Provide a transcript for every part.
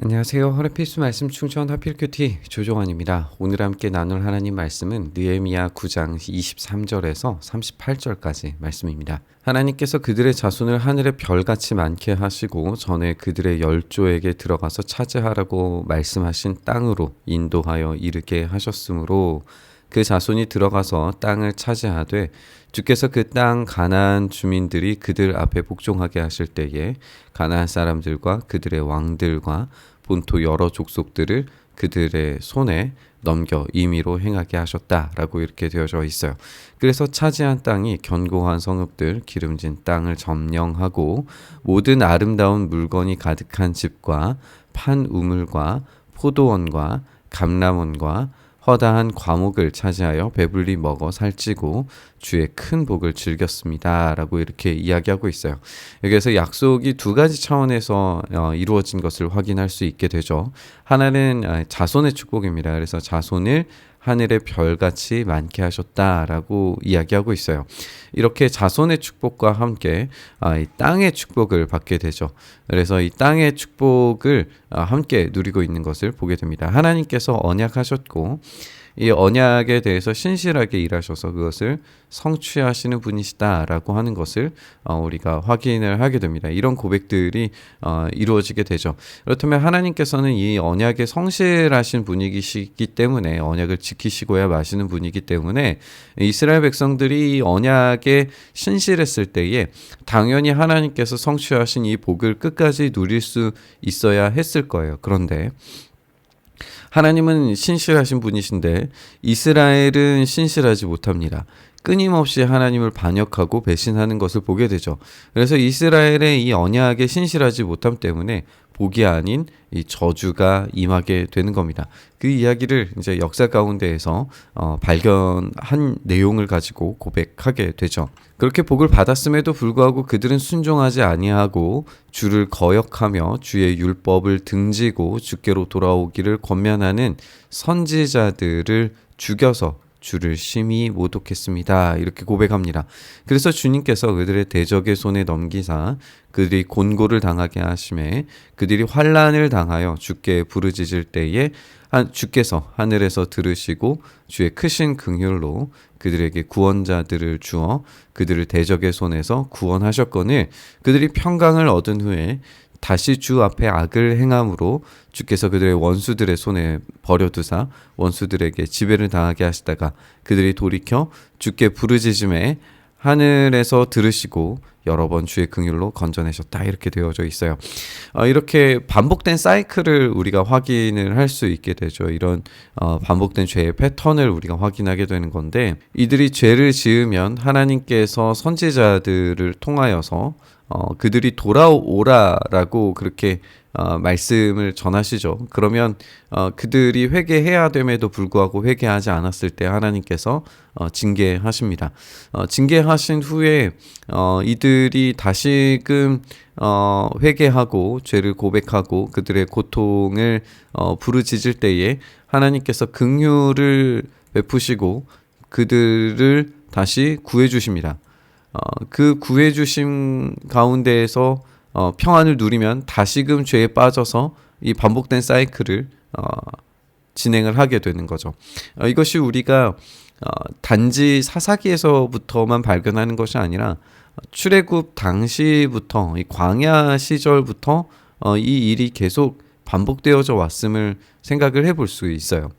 안녕하세요. 하루 필수 말씀 충천 하필 큐티 조종환입니다. 오늘 함께 나눌 하나님 말씀은 느헤미야 9장 23절에서 38절까지 말씀입니다. 하나님께서 그들의 자손을 하늘의 별같이 많게 하시고 전에 그들의 열조에게 들어가서 차지하라고 말씀하신 땅으로 인도하여 이르게 하셨으므로 그 자손이 들어가서 땅을 차지하되 주께서 그 땅 가나안 주민들이 그들 앞에 복종하게 하실 때에 가나안 사람들과 그들의 왕들과 본토 여러 족속들을 그들의 손에 넘겨 임의로 행하게 하셨다라고 이렇게 되어져 있어요. 그래서 차지한 땅이 견고한 성읍들, 기름진 땅을 점령하고 모든 아름다운 물건이 가득한 집과 판 우물과 포도원과 감람원과 허다한 과목을 차지하여 배불리 먹어 살찌고 주의 큰 복을 즐겼습니다. 라고 이렇게 이야기하고 있어요. 여기에서 약속이 두 가지 차원에서 어, 이루어진 것을 확인할 수 있게 되죠. 하나는 아, 자손의 축복입니다. 그래서 자손을 하늘의 별같이 많게 하셨다라고 이야기하고 있어요. 이렇게 자손의 축복과 함께 아, 이 땅의 축복을 받게 되죠. 그래서 이 땅의 축복을 아, 함께 누리고 있는 것을 보게 됩니다. 하나님께서 언약하셨고 이 언약에 대해서 신실하게 일하셔서 그것을 성취하시는 분이시다라고 하는 것을 어, 우리가 확인을 하게 됩니다. 이런 고백들이 어, 이루어지게 되죠. 그렇다면 하나님께서는 이 언약에 성실하신 분이시기 때문에 언약을 지키시고야 마시는 분이기 때문에 이스라엘 백성들이 언약에 신실했을 때에 당연히 하나님께서 성취하신 이 복을 끝까지 누릴 수 있어야 했을 거예요. 그런데 하나님은 신실하신 분이신데 이스라엘은 신실하지 못합니다. 끊임없이 하나님을 반역하고 배신하는 것을 보게 되죠. 그래서 이스라엘의 이 언약에 신실하지 못함 때문에 복이 아닌 이 저주가 임하게 되는 겁니다. 그 이야기를 이제 역사 가운데에서 어, 발견한 내용을 가지고 고백하게 되죠. 그렇게 복을 받았음에도 불구하고 그들은 순종하지 아니하고 주를 거역하며 주의 율법을 등지고 주께로 돌아오기를 권면하는 선지자들을 죽여서 주를 심히 모독했습니다. 이렇게 고백합니다. 그래서 주님께서 그들의 대적의 손에 넘기사 그들이 곤고를 당하게 하심에 그들이 환란을 당하여 주께 부르짖을 때에 주께서 하늘에서 들으시고 주의 크신 긍휼로 그들에게 구원자들을 주어 그들을 대적의 손에서 구원하셨거늘 그들이 평강을 얻은 후에 다시 주 앞에 악을 행함으로 주께서 그들의 원수들의 손에 버려두사 원수들에게 지배를 당하게 하시다가 그들이 돌이켜 주께 부르짖음에 하늘에서 들으시고 여러 번 주의 긍휼로 건져내셨다 이렇게 되어져 있어요. 어, 이렇게 반복된 사이클을 우리가 확인을 할 수 있게 되죠. 이런 어, 반복된 죄의 패턴을 우리가 확인하게 되는 건데 이들이 죄를 지으면 하나님께서 선지자들을 통하여서 어, 그들이 돌아오라라고 그렇게 어, 말씀을 전하시죠. 그러면 어, 그들이 회개해야 됨에도 불구하고 회개하지 않았을 때 하나님께서 어, 징계하십니다. 어, 징계하신 후에 어, 이들이 다시금 어, 회개하고 죄를 고백하고 그들의 고통을 어, 부르짖을 때에 하나님께서 긍휼을 베푸시고 그들을 다시 구해 주십니다. 어, 그 구해 주심 가운데에서 어, 평안을 누리면 다시금 죄에 빠져서 이 반복된 사이클을 어, 진행을 하게 되는 거죠. 어, 이것이 우리가 어, 단지 사사기에서부터만 발견하는 것이 아니라 출애굽 당시부터 이 광야 시절부터 어, 이 일이 계속 반복되어져 왔음을 생각을 해볼 수 있어요.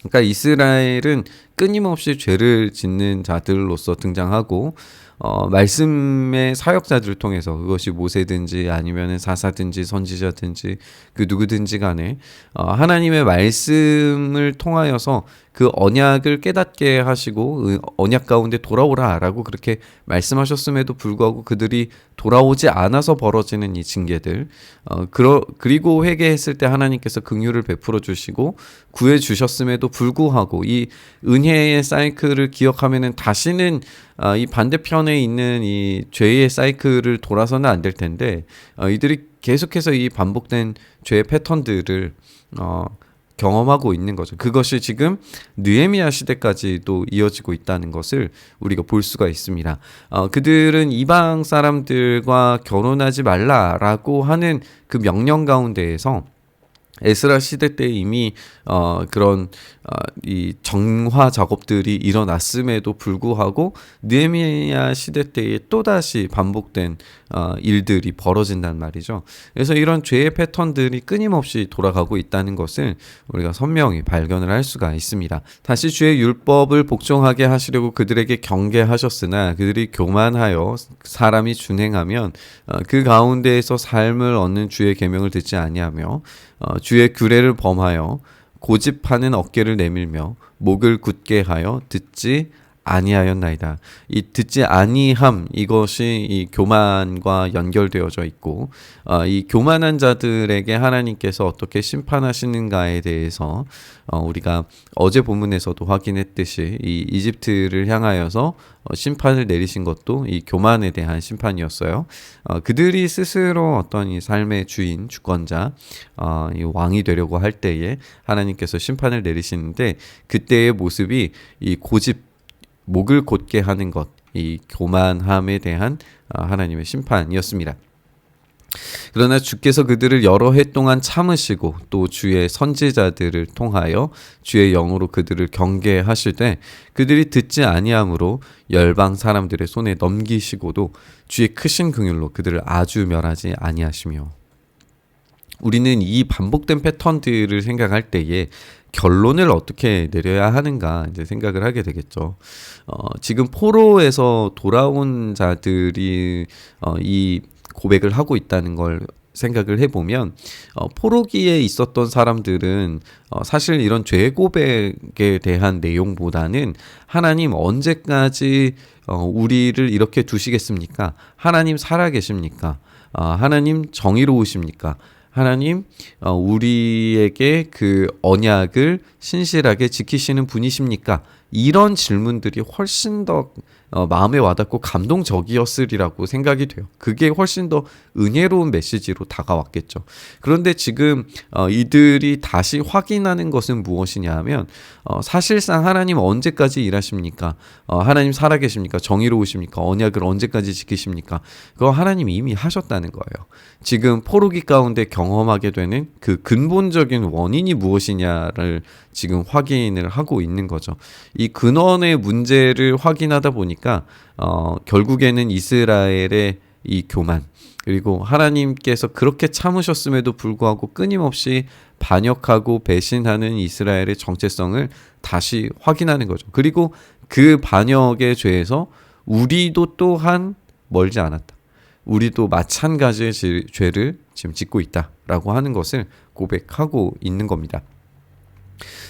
그러니까 이스라엘은 끊임없이 죄를 짓는 자들로서 등장하고 어, 말씀의 사역자들을 통해서 그것이 모세든지 아니면 사사든지 선지자든지 그 누구든지 간에 어, 하나님의 말씀을 통하여서 그 언약을 깨닫게 하시고 그 언약 가운데 돌아오라라고 그렇게 말씀하셨음에도 불구하고 그들이 돌아오지 않아서 벌어지는 이 징계들 어 그러, 그리고 회개했을 때 하나님께서 긍휼을 베풀어 주시고 구해 주셨음에도 불구하고 이 은혜의 사이클을 기억하면은 다시는 어, 이 반대편에 있는 이 죄의 사이클을 돌아서는 안 될 텐데 어, 이들이 계속해서 이 반복된 죄의 패턴들을 어 경험하고 있는 거죠. 그것이 지금 느헤미야 시대까지도 이어지고 있다는 것을 우리가 볼 수가 있습니다. 어, 그들은 이방 사람들과 결혼하지 말라라고 하는 그 명령 가운데에서 에스라 시대 때 이미 어 그런 어이 정화 작업들이 일어났음에도 불구하고 느헤미야 시대 때에 또 다시 반복된 어 일들이 벌어진단 말이죠. 그래서 이런 죄의 패턴들이 끊임없이 돌아가고 있다는 것을 우리가 선명히 발견을 할 수가 있습니다. 다시 주의 율법을 복종하게 하시려고 그들에게 경계하셨으나 그들이 교만하여 사람이 준행하면 어, 그 가운데에서 삶을 얻는 주의 계명을 듣지 아니하며 어, 주의 규례를 범하여 고집하는 어깨를 내밀며 목을 굳게 하여 듣지 아니하였나이다. 이 듣지 아니함 이것이 이 교만과 연결되어져 있고 어, 이 교만한 자들에게 하나님께서 어떻게 심판하시는가에 대해서 어, 우리가 어제 본문에서도 확인했듯이 이 이집트를 향하여서 어, 심판을 내리신 것도 이 교만에 대한 심판이었어요. 어, 그들이 스스로 어떤 이 삶의 주인, 주권자, 어, 이 왕이 되려고 할 때에 하나님께서 심판을 내리시는데 그때의 모습이 이 고집 목을 곧게 하는 것, 이 교만함에 대한 어, 하나님의 심판이었습니다. 그러나 주께서 그들을 여러 해 동안 참으시고 또 주의 선지자들을 통하여 주의 영으로 그들을 경계하실 때 그들이 듣지 아니함으로 열방 사람들의 손에 넘기시고도 주의 크신 긍휼로 그들을 아주 멸하지 아니하시며 우리는 이 반복된 패턴들을 생각할 때에 결론을 어떻게 내려야 하는가 이제 생각을 하게 되겠죠. 어, 지금 포로에서 돌아온 자들이 어, 이 고백을 하고 있다는 걸 생각을 해보면 어, 포로기에 있었던 사람들은 어, 사실 이런 죄 고백에 대한 내용보다는 하나님 언제까지 어, 우리를 이렇게 두시겠습니까? 하나님 살아계십니까? 어, 하나님 정의로우십니까? 하나님 어, 우리에게 그 언약을 신실하게 지키시는 분이십니까? 이런 질문들이 훨씬 더 어, 마음에 와닿고 감동적이었으리라고 생각이 돼요. 그게 훨씬 더 은혜로운 메시지로 다가왔겠죠. 그런데 지금 어, 이들이 다시 확인하는 것은 무엇이냐 하면 어, 사실상 하나님 언제까지 일하십니까? 어, 하나님 살아계십니까? 정의로우십니까? 언약을 언제까지 지키십니까? 그거 하나님 이미 하셨다는 거예요. 지금 포르기 가운데 경험하게 되는 그 근본적인 원인이 무엇이냐를 지금 확인을 하고 있는 거죠. 이 근원의 문제를 확인하다 보니까 어, 결국에는 이스라엘의 이 교만 그리고 하나님께서 그렇게 참으셨음에도 불구하고 끊임없이 반역하고 배신하는 이스라엘의 정체성을 다시 확인하는 거죠. 그리고 그 반역의 죄에서 우리도 또한 멀지 않았다. 우리도 마찬가지의 죄를 지금 짓고 있다라고 하는 것을 고백하고 있는 겁니다.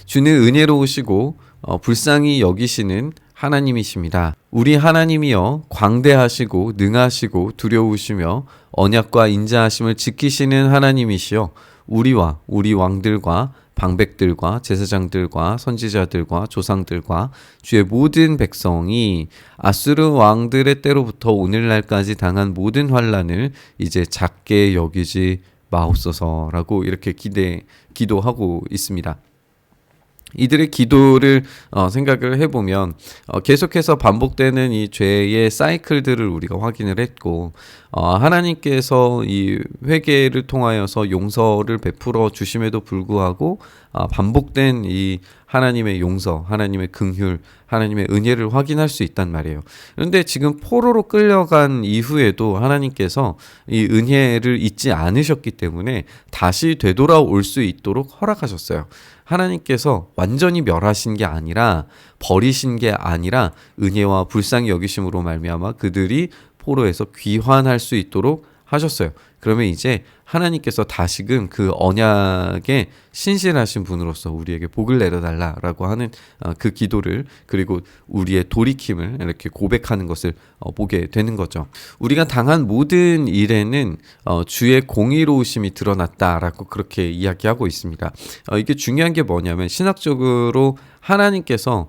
주는 은혜로우시고 어, 불쌍히 여기시는 하나님이십니다. 우리 하나님이여 광대하시고 능하시고 두려우시며 언약과 인자하심을 지키시는 하나님이시여 우리와 우리 왕들과 방백들과 제사장들과 선지자들과 조상들과 주의 모든 백성이 아수르 왕들의 때로부터 오늘날까지 당한 모든 환란을 이제 작게 여기지 마옵소서라고 이렇게 기대 기도하고 있습니다. 이들의 기도를 어, 생각을 해보면 어, 계속해서 반복되는 이 죄의 사이클들을 우리가 확인을 했고 어, 하나님께서 이 회개를 통하여서 용서를 베풀어 주심에도 불구하고 어, 반복된 이 하나님의 용서, 하나님의 긍휼, 하나님의 은혜를 확인할 수 있단 말이에요. 그런데 지금 포로로 끌려간 이후에도 하나님께서 이 은혜를 잊지 않으셨기 때문에 다시 되돌아올 수 있도록 허락하셨어요. 하나님께서 완전히 멸하신 게 아니라 버리신 게 아니라 은혜와 불쌍히 여기심으로 말미암아 그들이 포로에서 귀환할 수 있도록 하셨어요. 그러면 이제 하나님께서 다시금 그 언약에 신실하신 분으로서 우리에게 복을 내려달라라고 하는 어, 그 기도를 그리고 우리의 돌이킴을 이렇게 고백하는 것을 어, 보게 되는 거죠. 우리가 당한 모든 일에는 어, 주의 공의로우심이 드러났다라고 그렇게 이야기하고 있습니다. 이게 중요한 게 뭐냐면 신학적으로 하나님께서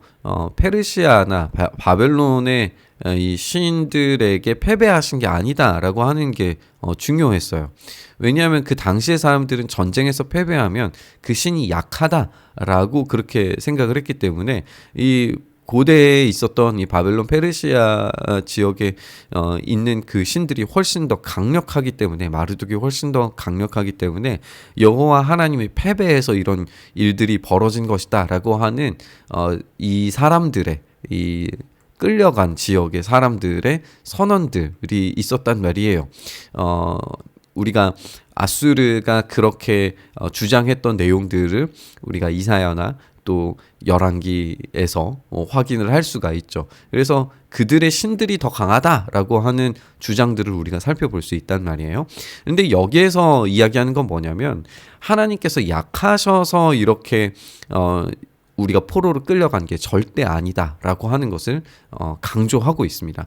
페르시아나 바벨론의 이 시인들에게 패배하신 게 아니다라고 하는 게 어, 중요했어요. 왜냐하면 그 당시의 사람들은 전쟁에서 패배하면 그 신이 약하다라고 그렇게 생각을 했기 때문에 이 고대에 있었던 이 바벨론 페르시아 지역에 어, 있는 그 신들이 훨씬 더 강력하기 때문에 마르둑이 훨씬 더 강력하기 때문에 여호와 하나님의 패배에서 이런 일들이 벌어진 것이다라고 하는 어, 이 사람들의 이 끌려간 지역의 사람들의 선언들이 있었단 말이에요. 어, 우리가 아수르가 그렇게 어, 주장했던 내용들을 우리가 이사야나 또 열왕기에서 어, 확인을 할 수가 있죠. 그래서 그들의 신들이 더 강하다라고 하는 주장들을 우리가 살펴볼 수 있단 말이에요. 근데 여기에서 이야기하는 건 뭐냐면 하나님께서 약하셔서 이렇게 어 우리가 포로로 끌려간 게 절대 아니다라고 하는 것을 어 강조하고 있습니다.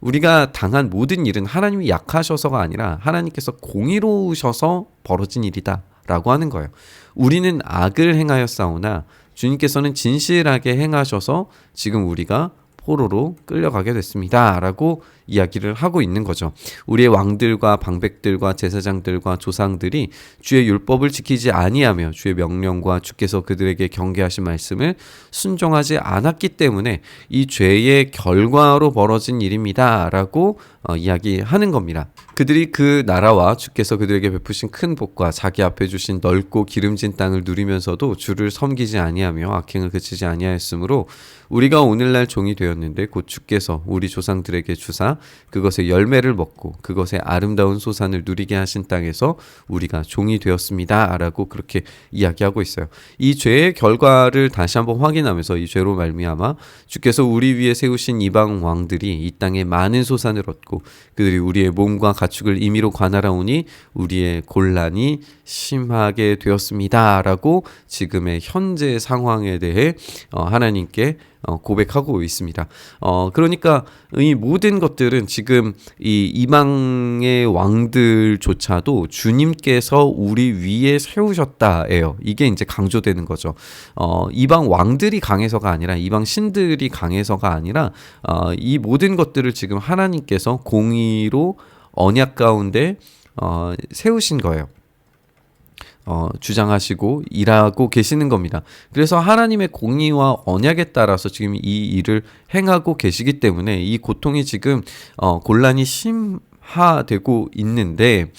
우리가 당한 모든 일은 하나님이 약하셔서가 아니라 하나님께서 공의로우셔서 벌어진 일이다라고 하는 거예요. 우리는 악을 행하였사오나 주님께서는 진실하게 행하셔서 지금 우리가 포로로 끌려가게 됐습니다. 라고 이야기를 하고 있는 거죠. 우리의 왕들과 방백들과 제사장들과 조상들이 주의 율법을 지키지 아니하며 주의 명령과 주께서 그들에게 경계하신 말씀을 순종하지 않았기 때문에 이 죄의 결과로 벌어진 일입니다. 라고 어, 이야기하는 겁니다. 그들이 그 나라와 주께서 그들에게 베푸신 큰 복과 자기 앞에 주신 넓고 기름진 땅을 누리면서도 주를 섬기지 아니하며 악행을 그치지 아니하였으므로 우리가 오늘날 종이 되었는데 곧 주께서 우리 조상들에게 주사 그것의 열매를 먹고 그것의 아름다운 소산을 누리게 하신 땅에서 우리가 종이 되었습니다라고 그렇게 이야기하고 있어요. 이 죄의 결과를 다시 한번 확인하면서 이 죄로 말미암아 주께서 우리 위에 세우신 이방 왕들이 이 땅에 많은 소산을 얻고 그들이 우리의 몸과 가축을 임의로 관할하오니 우리의 곤란이 심하게 되었습니다라고 지금의 현재 상황에 대해 어, 하나님께 어, 고백하고 있습니다. 어, 그러니까 이 모든 것들은 지금 이 이방의 왕들조차도 주님께서 우리 위에 세우셨다예요. 이게 이제 강조되는 거죠. 어, 이방 왕들이 강해서가 아니라 이방 신들이 강해서가 아니라 어, 이 모든 것들을 지금 하나님께서 공의로 언약 가운데 어, 세우신 거예요. 어, 주장하시고 일하고 계시는 겁니다. 그래서 하나님의 공의와 언약에 따라서 지금 이 일을 행하고 계시기 때문에 이 고통이 지금 어, 곤란이 심화되고 있는데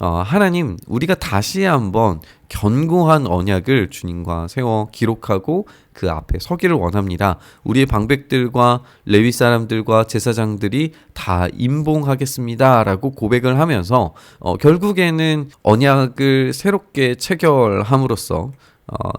어, 하나님 우리가 다시 한번 견고한 언약을 주님과 세워 기록하고 그 앞에 서기를 원합니다. 우리의 방백들과 레위 사람들과 제사장들이 다 임봉하겠습니다라고 고백을 하면서 어, 결국에는 언약을 새롭게 체결함으로써 어,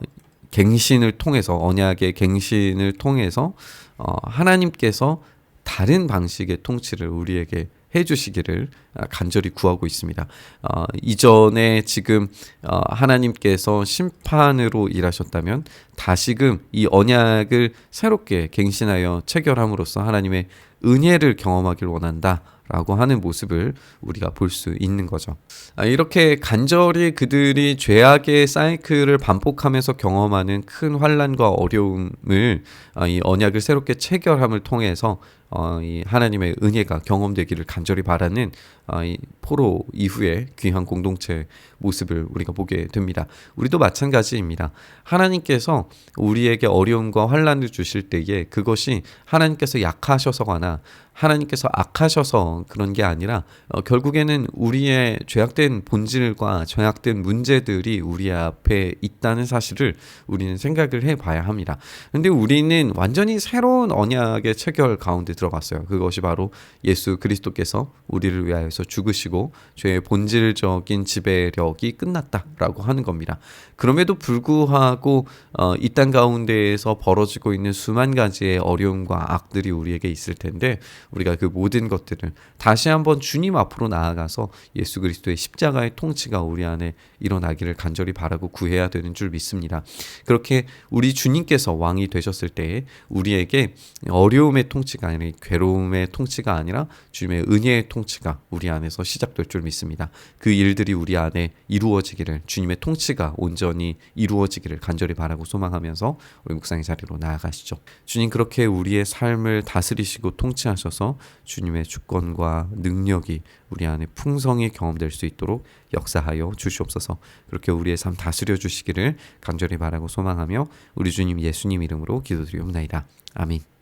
갱신을 통해서 언약의 갱신을 통해서 어, 하나님께서 다른 방식의 통치를 우리에게 해주시기를 아, 간절히 구하고 있습니다. 어, 이전에 지금 어, 하나님께서 심판으로 일하셨다면 다시금 이 언약을 새롭게 갱신하여 체결함으로써 하나님의 은혜를 경험하길 원한다. 라고 하는 모습을 우리가 볼 수 있는 거죠. 아, 이렇게 간절히 그들이 죄악의 사이클을 반복하면서 경험하는 큰 환란과 어려움을 아, 이 언약을 새롭게 체결함을 통해서 어, 이 하나님의 은혜가 경험되기를 간절히 바라는 어, 이 포로 이후의 귀한 공동체 모습을 우리가 보게 됩니다. 우리도 마찬가지입니다. 하나님께서 우리에게 어려움과 환란을 주실 때에 그것이 하나님께서 약하셔서거나 하나님께서 악하셔서 그런 게 아니라 어, 결국에는 우리의 죄악된 본질과 죄악된 문제들이 우리 앞에 있다는 사실을 우리는 생각을 해봐야 합니다. 근데 우리는 완전히 새로운 언약의 체결 가운데 들어갔어요. 그것이 바로 예수 그리스도께서 우리를 위하여 서 죽으시고 죄의 본질적인 지배력이 끝났다라고 하는 겁니다. 그럼에도 불구하고 어, 이 땅 가운데에서 벌어지고 있는 수만 가지의 어려움과 악들이 우리에게 있을 텐데 우리가 그 모든 것들을 다시 한번 주님 앞으로 나아가서 예수 그리스도의 십자가의 통치가 우리 안에 일어나기를 간절히 바라고 구해야 되는 줄 믿습니다. 그렇게 우리 주님께서 왕이 되셨을 때에 우리에게 어려움의 통치가 아니라 괴로움의 통치가 아니라 주님의 은혜의 통치가 우리 우리 안에서 시작될 줄 믿습니다. 그 일들이 우리 안에 이루어지기를 주님의 통치가 온전히 이루어지기를 간절히 바라고 소망하면서 우리 묵상의 자리로 나아가시죠. 주님 그렇게 우리의 삶을 다스리시고 통치하셔서 주님의 주권과 능력이 우리 안에 풍성히 경험될 수 있도록 역사하여 주시옵소서. 그렇게 우리의 삶 다스려 주시기를 간절히 바라고 소망하며 우리 주님 예수님 이름으로 기도드리옵나이다. 아멘.